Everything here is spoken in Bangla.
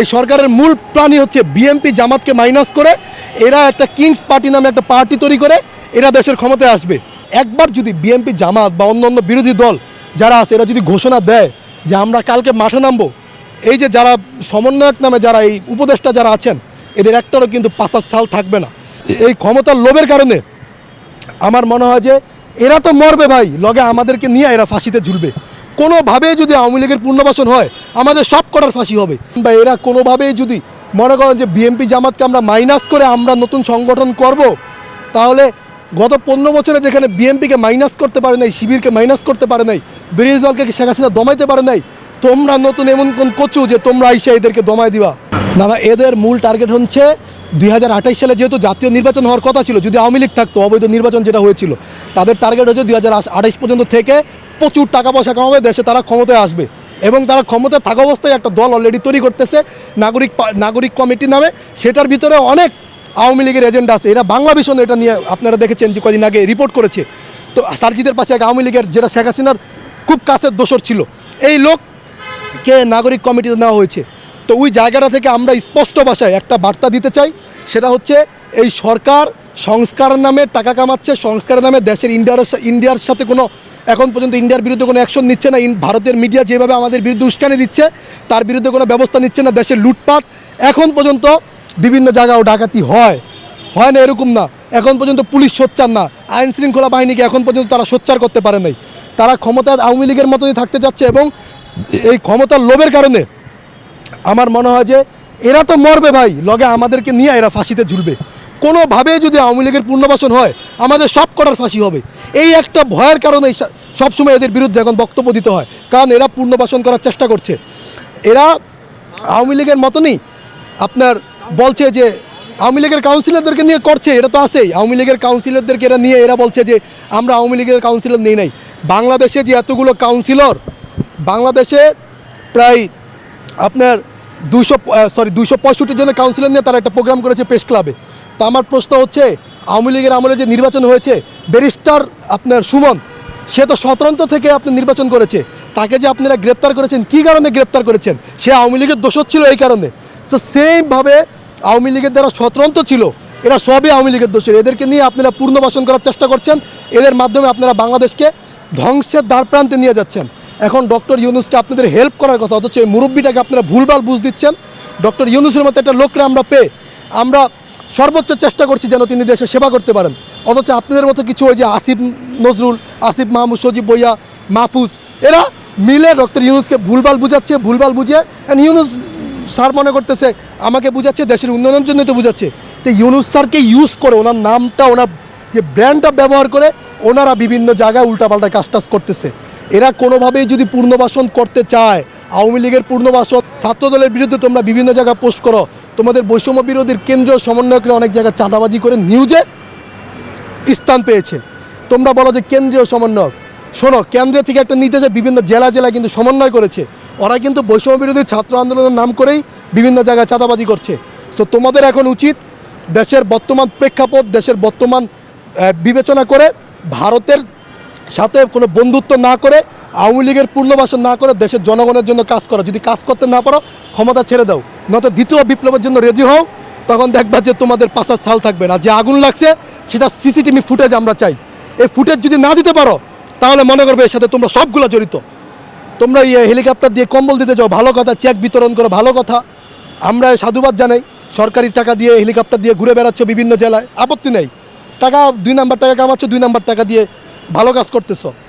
এই সরকারের মূল প্রাণী হচ্ছে বিএমপি জামাতকে মাইনাস করে, এরা একটা কিংস পার্টি নামে একটা পার্টি তৈরি করে, এরা দেশের ক্ষমতায় আসবে। একবার যদি বিএমপি জামাত বা অন্য অন্য বিরোধী দল যারা আছে, এরা যদি ঘোষণা দেয় যে আমরা কালকে মাঠে নামবো, এই যে যারা সমন্বয়ক নামে যারা এই উপদেষ্টা যারা আছেন, এদের একটারও কিন্তু পাঁচার সাল থাকবে না। এই ক্ষমতার লোভের কারণে আমার মনে হয় যে এরা তো মরবে ভাই, লগে আমাদেরকে নিয়ে এরা ফাঁসিতে ঝুলবে। কোনোভাবে যদি আওয়ামী লীগের পুনর্বাসন হয়, আমাদের সব কটার ফাঁসি হবে। বা এরা কোনোভাবেই যদি মনে করেন যে বিএমপি জামাতকে আমরা মাইনাস করে আমরা নতুন সংগঠন করব, তাহলে গত পনেরো বছরে যেখানে বিএমপিকে মাইনাস করতে পারে নাই, শিবিরকে মাইনাস করতে পারে নাই, বিরোধী দলকে শেখ হাসিনা দমাইতে পারে নাই, তোমরা নতুন এমন কোন কচু যে তোমরা আইসা এদেরকে দমায় দিবা। না এদের মূল টার্গেট হচ্ছে দুই সালে যেহেতু জাতীয় নির্বাচন হওয়ার কথা ছিল, যদি আওয়ামী লীগ থাকতো, অবৈধ নির্বাচন যেটা হয়েছিল, তাদের টার্গেট হচ্ছে দুই পর্যন্ত থেকে প্রচুর টাকা পয়সা কামাবে, দেশে তারা ক্ষমতায় আসবে। এবং তারা ক্ষমতায় থাকা অবস্থায় একটা দল অলরেডি তৈরি করতেছে, নাগরিক নাগরিক কমিটি নামে। সেটার ভিতরে অনেক আওয়ামী লীগের এজেন্ডা আছে। এরা বাংলা ভীষণ এটা নিয়ে আপনারা দেখেছেন যে কদিন আগে রিপোর্ট করেছে। তো সার্জিদের পাশে এক আওয়ামী লীগের, যেটা শেখ হাসিনার খুব কাছের দোসর ছিল। এই লোক কে নাগরিক কমিটিতে নেওয়া হয়েছে। তো ওই জায়গাটা থেকে আমরা স্পষ্ট ভাষায় একটা বার্তা দিতে চাই। সেটা হচ্ছে, এই সরকার সংস্কারের নামে টাকা কামাচ্ছে, সংস্কারের নামে দেশের ইন্ডিয়ার ইন্ডিয়ার সাথে কোনো এখন পর্যন্ত ইন্ডিয়ার বিরুদ্ধে কোনো অ্যাকশন নিচ্ছে না। ভারতের মিডিয়া যেভাবে আমাদের বিরুদ্ধে উস্কানি দিচ্ছে, তার বিরুদ্ধে কোনো ব্যবস্থা নিচ্ছে না দেশের লুটপাট। এখন পর্যন্ত বিভিন্ন জায়গাও ডাকাতি হয়। হয় না এরকম না। এখন পর্যন্ত পুলিশ সোচ্চার না। আইন শৃঙ্খলা বাহিনীকে এখন পর্যন্ত তারা সোচ্চার করতে পারে নাই। তারা ক্ষমতা আওয়ামী লীগের মতনই থাকতে যাচ্ছে এবং এই ক্ষমতার লোভের কারণে আমার মনে হয় যে এরা তো মরবে ভাই। লগে আমাদেরকে নিয়ে এরা ফাঁসিতে ঝুলবে। কোনোভাবে যদি আওয়ামী লীগের পুনর্বাসন হয়, আমাদের সব কটার ফাঁসি হবে। এই একটা ভয়ের কারণে সবসময় এদের বিরুদ্ধে এখন বক্তব্য দিতে হয়, কারণ এরা পুনর্বাসন করার চেষ্টা করছে। এরা আওয়ামী লীগের মতনই আপনার বলছে যে, আওয়ামী লীগের কাউন্সিলরদেরকে নিয়ে করছে, এটা তো আছেই। আওয়ামী লীগের কাউন্সিলরদেরকে এরা নিয়ে, এরা বলছে যে, আমরা আওয়ামী লীগের কাউন্সিলর নেই নাই। বাংলাদেশে যে এতগুলো কাউন্সিলর, বাংলাদেশে প্রায় আপনার দুশো সরি দুশো পঁয়ষট্টি জনের কাউন্সিলর নিয়ে তারা একটা প্রোগ্রাম করেছে প্রেস ক্লাবে। তা আমার প্রশ্ন হচ্ছে, আওয়ামী লীগের আমলে যে নির্বাচন হয়েছে, ব্যারিস্টার আপনার সুমন, সে তো স্বতন্ত্র থেকে আপনি নির্বাচন করেছে। তাকে যে আপনারা গ্রেপ্তার করেছেন, কি কারণে গ্রেপ্তার করেছেন? সে আওয়ামী লীগের দোষর ছিল এই কারণে। তো সেমভাবে আওয়ামী লীগের যারা স্বতন্ত্র ছিল, এরা সবই আওয়ামী লীগের দোষের এদেরকে নিয়ে আপনারা পূর্ণবাসন করার চেষ্টা করছেন। এদের মাধ্যমে আপনারা বাংলাদেশকে ধ্বংসের দ্বার প্রান্তে নিয়ে যাচ্ছেন। এখন ডক্টর ইউনুসকে আপনাদের হেল্প করার কথা, অথচ এই মুরব্বীটাকে আপনারা ভুলভাল বুঝ দিচ্ছেন। ডক্টর ইউনুসের মতো একটা লোককে আমরা পেয়ে, আমরা সর্বোচ্চ চেষ্টা করছি যেন তিনি দেশে সেবা করতে পারেন। অথচ আপনাদের মতো কিছু ওই যে আসিফ নজরুল, আসিফ মাহমুদ, সজীব বইয়া, মাহফুজ, এরা মিলে ডক্টর ইউনুসকে ভুলভাল বুঝাচ্ছে, ভুলভাল বুঝিয়ে অ্যান্ড ইউনুস স্যার মনে করতেছে, আমাকে বুঝাচ্ছে, দেশের উন্নয়নের জন্য তো বুঝাচ্ছে। তো ইউনুস স্যারকে ইউজ করে, ওনার নামটা, ওনার যে ব্র্যান্ডটা ব্যবহার করে, ওনারা বিভিন্ন জায়গায় উল্টাপাল্টা কাজ টাজ করতেছে। এরা কোনোভাবেই যদি পূর্ণবাসন করতে চায়, আওয়ামী লীগের পুনর্বাসন ছাত্রদলের বিরুদ্ধে তোমরা বিভিন্ন জায়গায় পোস্ট করো তোমাদের বৈষম্য বিরোধীর কেন্দ্রীয় সমন্বয়করা অনেক জায়গায় চাঁদাবাজি করে নিউজে স্থান পেয়েছে। তোমরা বলো যে কেন্দ্রীয় সমন্বয়ক, শোনো, কেন্দ্র থেকে একটা যে বিভিন্ন জেলা জেলা কিন্তু সমন্বয় করেছে। ওরা কিন্তু বৈষম্য বিরোধী ছাত্র আন্দোলনের নাম করেই বিভিন্ন জায়গায় চাঁদাবাজি করছে। সো তোমাদের এখন উচিত দেশের বর্তমান প্রেক্ষাপট, দেশের বর্তমান বিবেচনা করে, ভারতের সাথে কোনো বন্ধুত্ব না করে আওয়ামী লীগের পুনর্বাসন না করে দেশের জনগণের জন্য কাজ করো। যদি কাজ করতে না পারো, ক্ষমতা ছেড়ে দাও। নয়তো দ্বিতীয় বিপ্লবের জন্য রেডি হও, তখন দেখবা যে তোমাদের পাশার সাল থাকবে না। যে আগুন লাগছে, সেটা সিসিটিভি ফুটেজ আমরা চাই। এই ফুটেজ যদি না দিতে পারো, তাহলে মনে করবে এর সাথে তোমরা সবগুলো জড়িত। তোমরা ইয়ে হেলিকপ্টার দিয়ে কম্বল দিতে যাও। ভালো কথা, চেক বিতরণ করো, ভালো কথা। আমরা সাধুবাদ জানাই। সরকারি টাকা দিয়ে হেলিকপ্টার দিয়ে ঘুরে বেড়াচ্ছ বিভিন্ন জেলায়। আপত্তি নেই। টাকা, দুই নাম্বার টাকা কামাচ্ছ, দুই নাম্বার টাকা দিয়ে ভালো কাজ করতেছো।